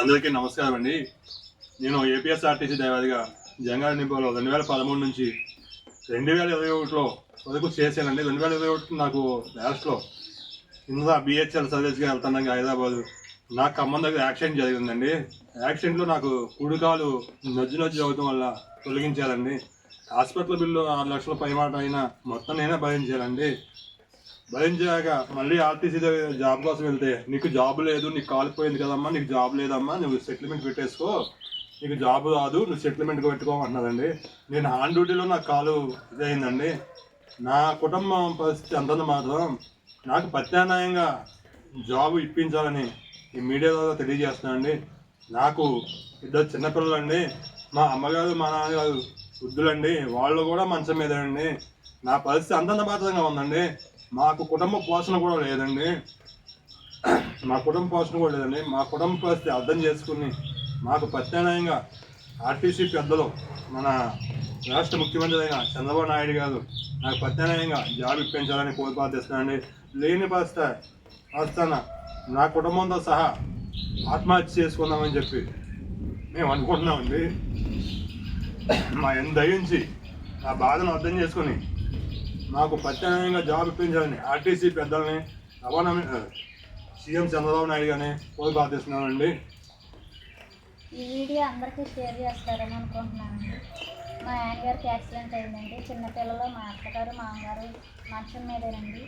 అందరికీ నమస్కారం అండి. నేను ఏపీఎస్ఆర్టీసీ డ్రైవర్గా జంగాల నింపులో రెండు వేల పదమూడు నుంచి రెండు వేల ఇరవై ఒకటిలో వరకు చేశానండి. రెండు వేల ఇరవై ఒకటి నాకు లాస్ట్లో కింద బిహెచ్ఎల్ సర్వీస్గా వెళ్తున్నాగా హైదరాబాద్ నాకు ఖమ్మం దగ్గర యాక్సిడెంట్ జరిగిందండి. యాక్సిడెంట్లో నాకు కుడికాలు నజ్జు నజ్జు అవడం వల్ల తొలగించాలండి హాస్పిటల్ బిల్లు ఆరు లక్షల పైమాట అయినా మొత్తం నేనే భరించాలండి భయం చేయక మళ్ళీ ఆర్టీసీ దగ్గర జాబ్ కోసం వెళ్తే నీకు జాబ్ లేదు నీకు కాలిపోయింది కదమ్మా నీకు జాబ్ లేదమ్మా నువ్వు సెటిల్మెంట్ పెట్టేసుకో. నీకు జాబ్ రాదు నువ్వు సెటిల్మెంట్ పెట్టుకోమంటున్నదండి నేను ఆన్ డ్యూటీలో నాకు కాలు ఇదైందండి నా కుటుంబం పరిస్థితి అంతంత మాత్రం నాకు ప్రత్యామ్నాయంగా జాబ్ ఇప్పించాలని ఈ మీడియా ద్వారా తెలియజేస్తున్నానండి. నాకు ఇద్దరు చిన్నపిల్లలండి మా అమ్మగారు మా నాన్నగారు వృద్ధులండి. వాళ్ళు కూడా మంచం మీద అండి నా పరిస్థితి అంతంత మాత్రంగా ఉందండి. మాకు కుటుంబ పోషణ కూడా లేదండి. మా కుటుంబ పోషణ కూడా లేదండి. మా కుటుంబ పరిస్థితి అర్థం చేసుకుని మాకు ప్రత్యామ్నాయంగా ఆర్టీసీ పెద్దలు మన రాష్ట్ర ముఖ్యమంత్రి అయిన చంద్రబాబు నాయుడు గారు నాకు ప్రత్యామ్నాయంగా జాబ్ ఇప్పించాలని కోరి ప్రార్థిస్తున్నానండి లేని పరిస్థితి వస్తాన నా కుటుంబంతో సహా ఆత్మహత్య చేసుకుందామని చెప్పి మేము అనుకుంటున్నామండి. మా ఎంత దయించి నా బాధను అర్థం చేసుకుని నాకు ప్రత్యామ్నాయంగా జాబ్ ఇప్పించాలని ఆర్టీసీ పెద్దల్ని రవాణా సీఎం చంద్రబాబు నాయుడు గారిని కోరి ప్రార్థిస్తున్నానండి. ఈ వీడియో అందరికీ షేర్ చేస్తారని అనుకుంటున్నానండి. మా ఆయన గారికి యాక్సిడెంట్ అయిందండి. చిన్నపిల్లలు మా అత్తగారు మా అమ్మగారు మంచం మీదేనండి.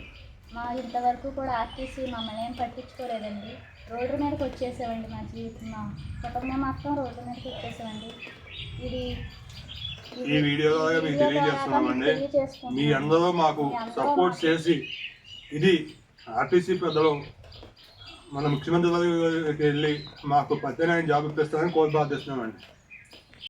మా ఇంతవరకు కూడా ఆర్టీసీ మమ్మల్ని ఏం పట్టించుకోలేదండి. రోడ్డు మీదకి వచ్చేసామండి మా జీవితం. మా కుటుంబం మొత్తం రోడ్డు మీదకి వచ్చేసామండి ఇది ఈ వీడియో ద్వారా మీకు తెలియజేస్తున్నామండి. మీ అందరూ మాకు సపోర్ట్ చేసి ఇది ఆర్టీసీ పెద్దలు మన ముఖ్యమంత్రి దగ్గరికి వెళ్ళి మాకు ప్రత్యేకమైన జాబ్ ఇప్పిస్తారని కోరి ప్రార్థిస్తున్నామండి